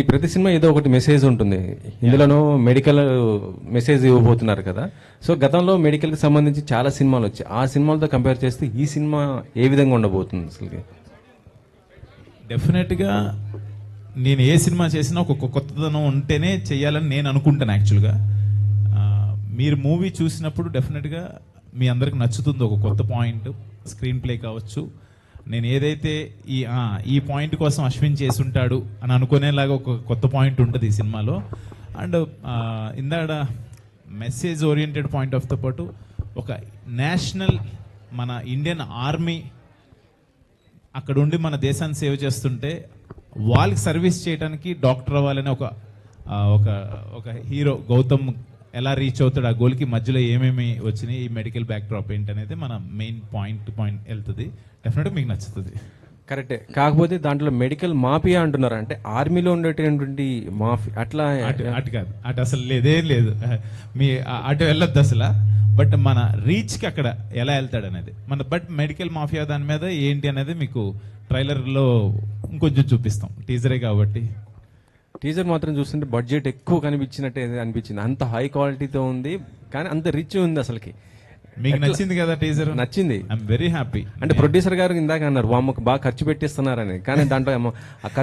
ఈ ప్రతి సినిమా ఏదో ఒకటి మెసేజ్ ఉంటుంది. ఇందులోనూ మెడికల్ మెసేజ్ ఇవ్వబోతున్నారు కదా. సో గతంలో మెడికల్కి సంబంధించి చాలా సినిమాలు వచ్చాయి. ఆ సినిమాలతో కంపేర్ చేస్తే ఈ సినిమా ఏ విధంగా ఉండబోతుంది అసలు డెఫినెట్గా నేను ఏ సినిమా చేసినా ఒక కొత్తదనం ఉంటేనే చేయాలని నేను అనుకుంటాను యాక్చువల్గా మీరు మూవీ చూసినప్పుడు డెఫినెట్గా మీ అందరికి నచ్చుతుంది ఒక కొత్త పాయింట్ స్క్రీన్ ప్లే కావచ్చు. నేను ఏదైతే ఈ ఈ పాయింట్ కోసం అశ్విన్ చేసుంటాడు అని అనుకునేలాగా ఒక కొత్త పాయింట్ ఉంటుంది ఈ సినిమాలో. అండ్ ఇందాడ మెసేజ్ ఓరియంటెడ్ పాయింట్ ఆఫ్తో పాటు ఒక నేషనల్ మన ఇండియన్ ఆర్మీ అక్కడ ఉండి మన దేశాన్ని సేవ చేస్తుంటే వాళ్ళకి సర్వీస్ చేయడానికి డాక్టర్ అవ్వాలని ఒక ఒక ఒక హీరో గౌతమ్ ఎలా రీచ్ అవుతాడు ఆ గోల్కి మధ్యలో ఏమేమి వచ్చినాయి ఈ మెడికల్ బ్యాక్ డ్రాప్ ఏంటి అనేది మన మెయిన్ పాయింట్ పాయింట్ వెళ్తుంది. డెఫినెట్గా మీకు నచ్చుతుంది. కరెక్టే కాకపోతే దాంట్లో మెడికల్ మాఫియా అంటున్నారు. అంటే ఆర్మీలో ఉండేటటువంటి మాఫీ అట్లా అటు కాదు. అటు అసలు లేదేం లేదు. మీ అటు వెళ్ళొద్దు అసలు. బట్ మన రీచ్కి అక్కడ ఎలా వెళ్తాడు అనేది మన బట్ మెడికల్ మాఫియా దాని మీద ఏంటి అనేది మీకు ట్రైలర్లో ఇంకొంచెం చూపిస్తాం. టీజరే కాబట్టి. టీజర్ మాత్రం చూస్తుంటే బడ్జెట్ ఎక్కువ కనిపించినట్టే అనిపించింది. అంత హై క్వాలిటీతో ఉంది కానీ అంత రిచ్ ఉంది అసలుకి. మీకు నచ్చింది కదా టీజర్? నచ్చింది. ఐఎమ్ వెరీ హ్యాపీ అంటే ప్రొడ్యూసర్ గారు ఇందాక అన్నారు బాగా ఖర్చు పెట్టిస్తున్నారని. కానీ దాంట్లో ఏమో